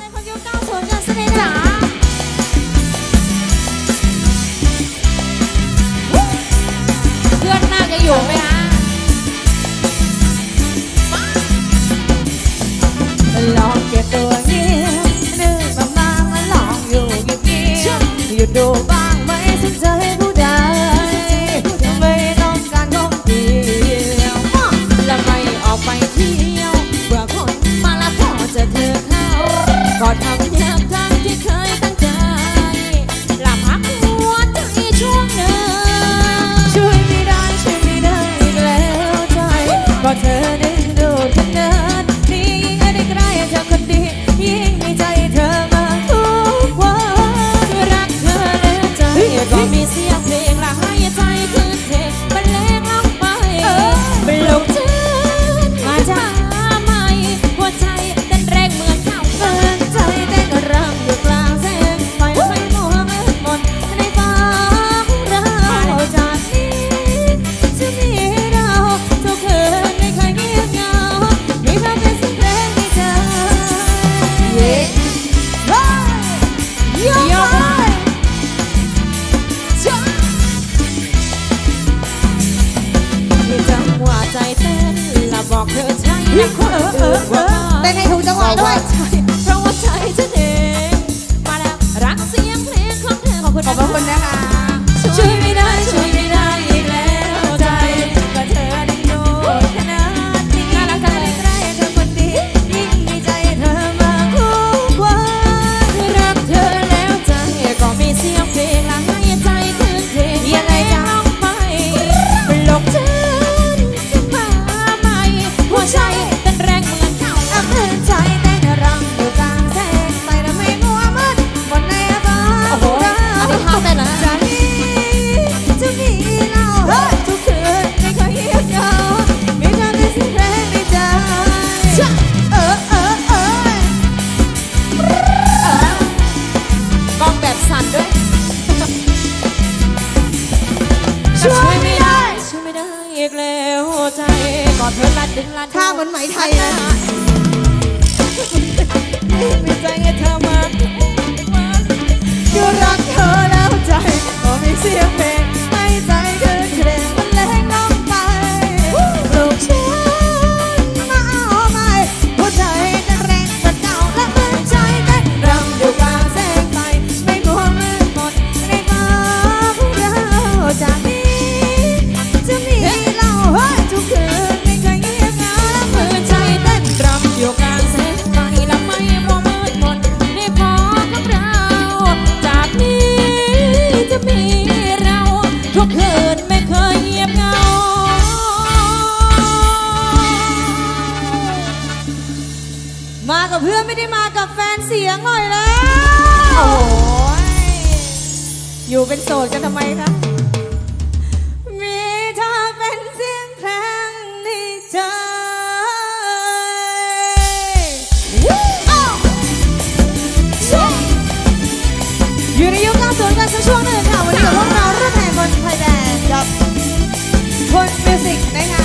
ในคนยุค90กันสนทจ๋เพื่อนมากจะอยู่ไหมคะลองเก็บตัวเงียบนึกบางแล้วลองอยู่เงียบอยู่ดูบ้าง ว่าเพราะว่าใจฉันเอง มาแล้วรักเสียงเพลงของเธอขอบคุณนะ ท่าเหมือนไหมไทยนะไม่ใจให้เธอมาก็รักเธอแล้วใจก็มีเสียงเพลงให้ใจเธอเคร นไม่เคยเงียบเงา มากับเพื่อนไม่ได้มากับแฟนเสียงหน่อยแล้วโอ้ยอยู่เป็นโสดกันทำไมคะ มีเธอเป็นเสียงเพลงในใจ อยู่ในยุค90กันสักช่วงหนึ่งค่ะ สิกนะคะ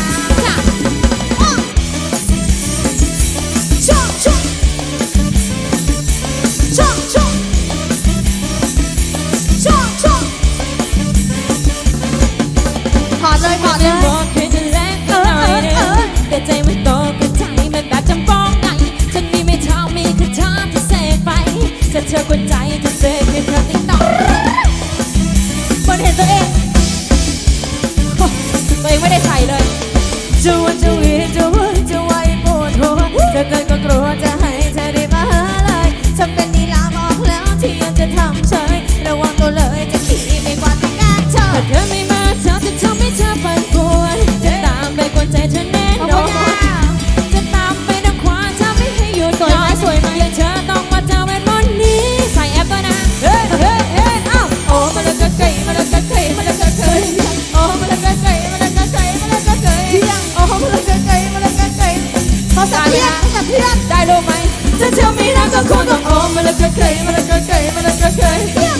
สะเทือนสะเทือนได้รู้ไหมจะเที่ยมีรักก็คงต้องโอมมันละก็เคยมันละก็เคยมันละก็เคย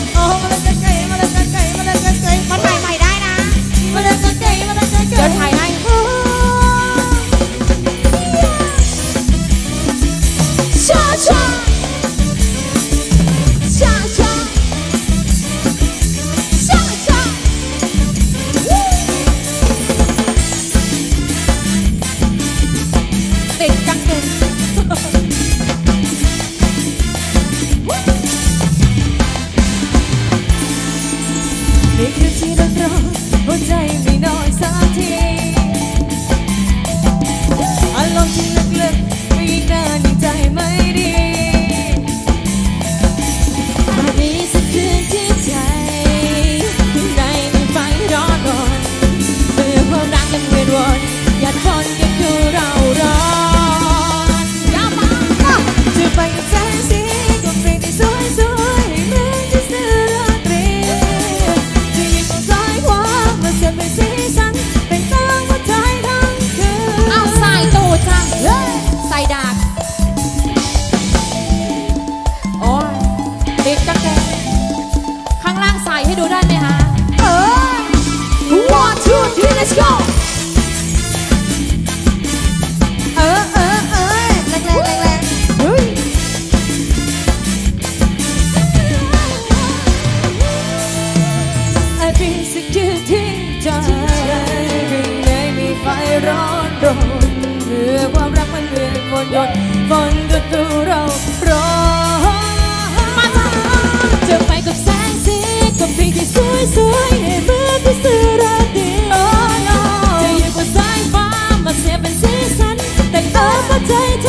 Відкриті добро, бо дай 在。